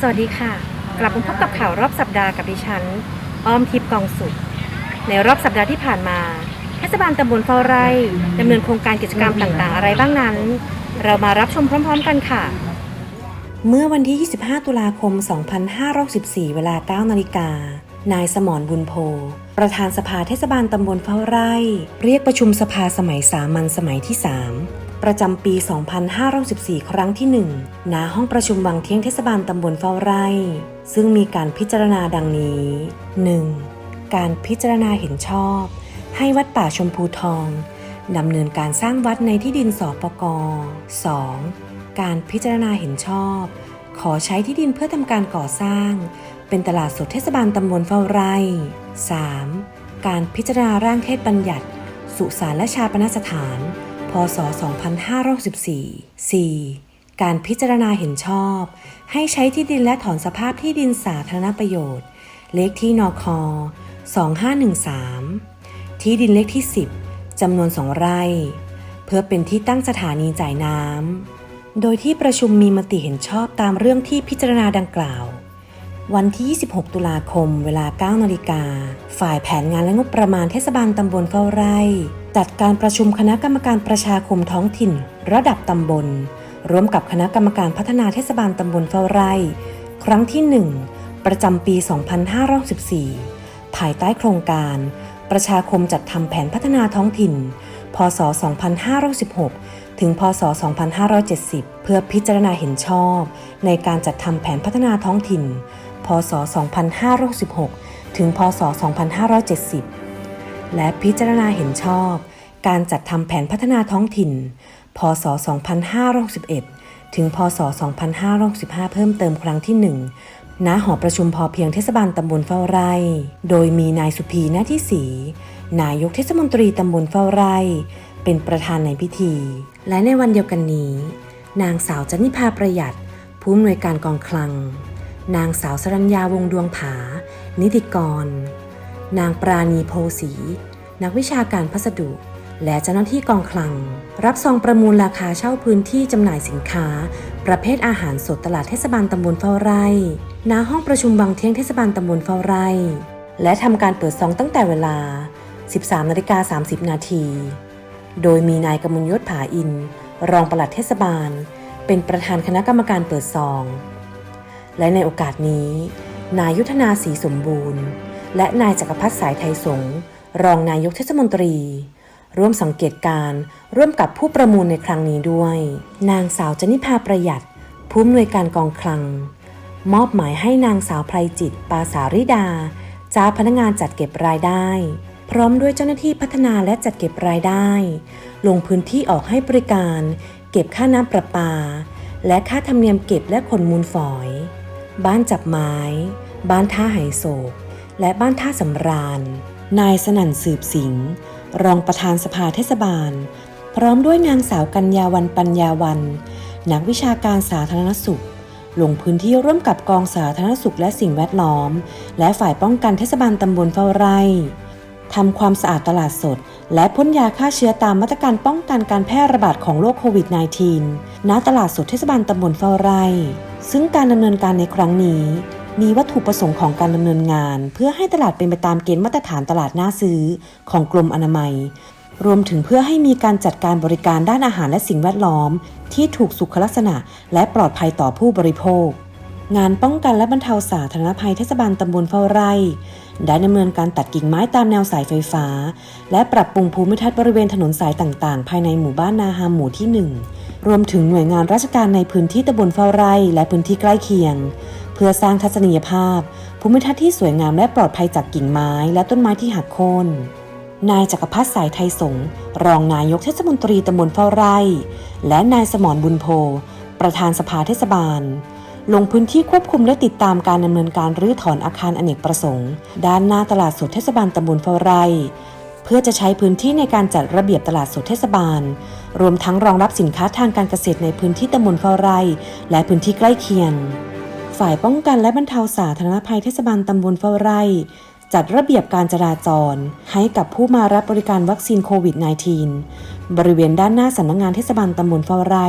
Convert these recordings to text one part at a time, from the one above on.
สวัสดีค่ะ กลับมาพบกับข่าวรอบสัปดาห์กับดิฉัน อ้อมทิพย์กองสุข ในรอบสัปดาห์ที่ผ่านมาเทศบาลตำบลเฝ้าไร่ดำเนินโครงการกิจกรรมต่างๆ อะไรบ้างนั้น เรามารับชมพร้อม ๆ กันค่ะ เมื่อวันที่ 25 ตุลาคม 2564 เวลา 9 นาฬิกา นายสมรบุญโพ ประธานสภาเทศบาลตำบลเฝ้าไร่ เรียกประชุมสภาสมัยสามัญสมัยที่ 3 ประจำปี 2564 ครั้งที่ 1 ณ ห้องประชุมวังเที่ยงเทศบาลตำบลเฝ้าไร่ ซึ่งมีการพิจารณาดังนี้ 1. การพิจารณาเห็นชอบ ให้วัดป่าชมพูทองดำเนินการสร้างวัดในที่ดินสปก 2. การพิจารณาเห็นชอบ ขอใช้ที่ดินเพื่อทำการก่อสร้าง เป็นตลาดสดเทศบาลตำบลเฝ้าไร่ 3. การพิจารณาร่างเทศบัญญัติ สุสานและชาปนสถาน ศ 2514 4. การพิจารณาเห็นชอบ ให้ใช้ที่ดินและถอนสภาพที่ดินสาธารณประโยชน์ เลขที่นค2513 ที่ดินเลขที่ 10 จำนวน2ไร่ เพื่อเป็นที่ตั้งสถานีจ่ายน้ำโดยที่ประชุมมีมติเห็นชอบตามเรื่องที่พิจารณาดังกล่าว วันที่ 26 ตุลาคม เวลา 9 นาฬิกา ฝ่ายแผนงานและงบประมาณเทศบาลตำบลเฝ้าไร่ จัดการประชุมคณะกรรมการประชาคมท้องถิ่น ระดับตำบล ร่วมกับคณะกรรมการพัฒนาเทศบาลตำบลเฝ้าไร่ ครั้งที่ 1 ประจำปี 2514ภายใต้โครงการ ประชาคมจัดทำแผนพัฒนาท้องถิ่น พศ 2516ถึง พศ 2570 เพื่อพิจารณาเห็นชอบ ในการจัดทำแผนพัฒนาท้องถิ่น พศ 2516ถึง พศ 2570 และพิจารณาเห็นชอบการจัดทำแผนพัฒนาท้องถิ่น พศ 2561 ถึง พศ 2565 เพิ่มเติมครั้งที่ 1 ณ หอประชุมพอเพียงเทศบาลตำบลเฝ้าไร่ โดยมีนายสุพีหน้าที่สีนายกเทศมนตรีตำบลเฝ้าไร่ เป็นประธานในพิธี และในวันเดียวกันนี้ นางสาวจันนิพาประหยัด ผู้อำนวยการกองคลัง นางสาวสรัญญาวงดวงผา นิติกร นางปราณีโพสี นักวิชาการพัสดุ และเจ้าหน้าที่กองคลัง รับซองประมูลราคาเช่าพื้นที่จำหน่ายสินค้า ประเภทอาหารสดตลาดเทศบาลตำบลเฝ้าไร่ณห้องประชุมบางเที่ยงเทศบาลตำบลเฝ้าไร่ และทำการเปิดซองตั้งแต่เวลา 13นาฬิกา30 นาที โดยมีนายกมลยศผาอิน รองปลัดเทศบาล เป็นประธานคณะกรรมการเปิดซอง และในโอกาสนี้ นายยุทธนาศรีสมบูรณ์ และนายจักรพัฒสายไทยสงรองนายกเทศมนตรี ร่วมสังเกตการณ์ร่วมกับผู้ประมูลในครั้งนี้ด้วย นางสาวจนิพาประหยัดผู้อำนวยการกองคลัง มอบหมายให้นางสาวไพรจิตปาสาริดาจ้าพนักงานจัดเก็บรายได้ พร้อมด้วยเจ้าหน้าที่พัฒนาและจัดเก็บรายได้ ลงพื้นที่ออกให้บริการ เก็บค่าน้ำประปา และค่าธรรมเนียมเก็บและขนมูลฝอย บ้านจับไม้ บ้านท่าไหโศก และบ้านท่าสำราญ นายสนั่นสืบสิงห์รองประธานสภาเทศบาล พร้อมด้วยนางสาวกัญญาวันปัญญาวัน นักวิชาการสาธารณสุข ลงพื้นที่ร่วมกับกองสาธารณสุขและสิ่งแวดล้อม และฝ่ายป้องกันเทศบาลตำบลเฝ้าไร่ทำความสะอาดตลาดสด และพ่นยาฆ่าเชื้อตามมาตรการป้องกันการแพร่ระบาดของโรคโควิด -19 ณตลาดสดเทศบาลตำบลเฝ้าไร่ ซึ่งการดำเนินการในครั้งนี้ มีวัตถุประสงค์ของการดำเนินงาน เพื่อให้ตลาดเป็นไปตามเกณฑ์มาตรฐานตลาดน่าซื้อของกรมอนามัย รวมถึงเพื่อให้มีการจัดการบริการด้านอาหารและสิ่งแวดล้อม ที่ถูกสุขลักษณะ และปลอดภัยต่อผู้บริโภค งานป้องกันและบรรเทาสาธารณภัยเทศบาลตำบลเฝ้าไร่ได้ดำเนินการตัดกิ่งไม้ตามแนวสายไฟฟ้า และปรับปรุงภูมิทัศน์บริเวณถนนสายต่างๆ ภายในหมู่บ้านนาฮามหมู่ที่ 1 รวมถึงหน่วยงานราชการในพื้นที่ตำบลเฝ้าไร่และพื้นที่ใกล้เคียง เพื่อสร้างทัศนียภาพ ภูมิทัศน์ที่สวยงามและปลอดภัยจากกิ่งไม้และต้นไม้ที่หักโค่นนายจักรพัฒสายไทยสงรองนายกเทศมนตรีตำบลเฝ้าไร่ และนายสมรบุญโพ ประธานสภาเทศบาล ลงพื้นที่ควบคุมและติดตามการดำเนินการรื้อถอนอาคารอเนกประสงค์ ด้านหน้าตลาดสดเทศบาลตำบลเฝ้าไร่ เพื่อจะใช้พื้นที่ในการจัดระเบียบตลาดสดเทศบาล รวมทั้งรองรับสินค้าทางการเกษตรในพื้นที่ตำบลเฝ้าไร่และพื้นที่ใกล้เคียง ฝ่ายป้องกันและบรรเทาสาธารณภัยเทศบาลตำบลเฝ้าไร่จัดระเบียบการจราจร ให้กับผู้มารับบริการวัคซีนโควิด -19 บริเวณด้านหน้าสำนักงานเทศบาลตำบลเฝ้าไร่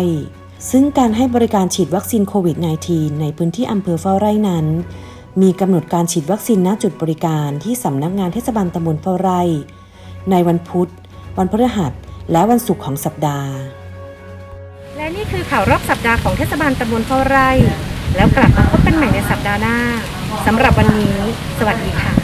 ซึ่งการให้บริการฉีดวัคซีนโควิด -19 ในพื้นที่อำเภอเฝ้าไร่นั้น มีกำหนดการฉีดวัคซีนณจุดบริการที่สำนักงานเทศบาลตำบลเฝ้าไร่ ในวันพุธ วันพฤหัส และวันศุกร์ของสัปดาห์ และนี่คือข่าวรอบสัปดาห์ของเทศบาลตำบลเฝ้าไร่ แล้วกลับมาพบกันใหม่ในสัปดาห์หน้าสำหรับวันนี้ สวัสดีค่ะ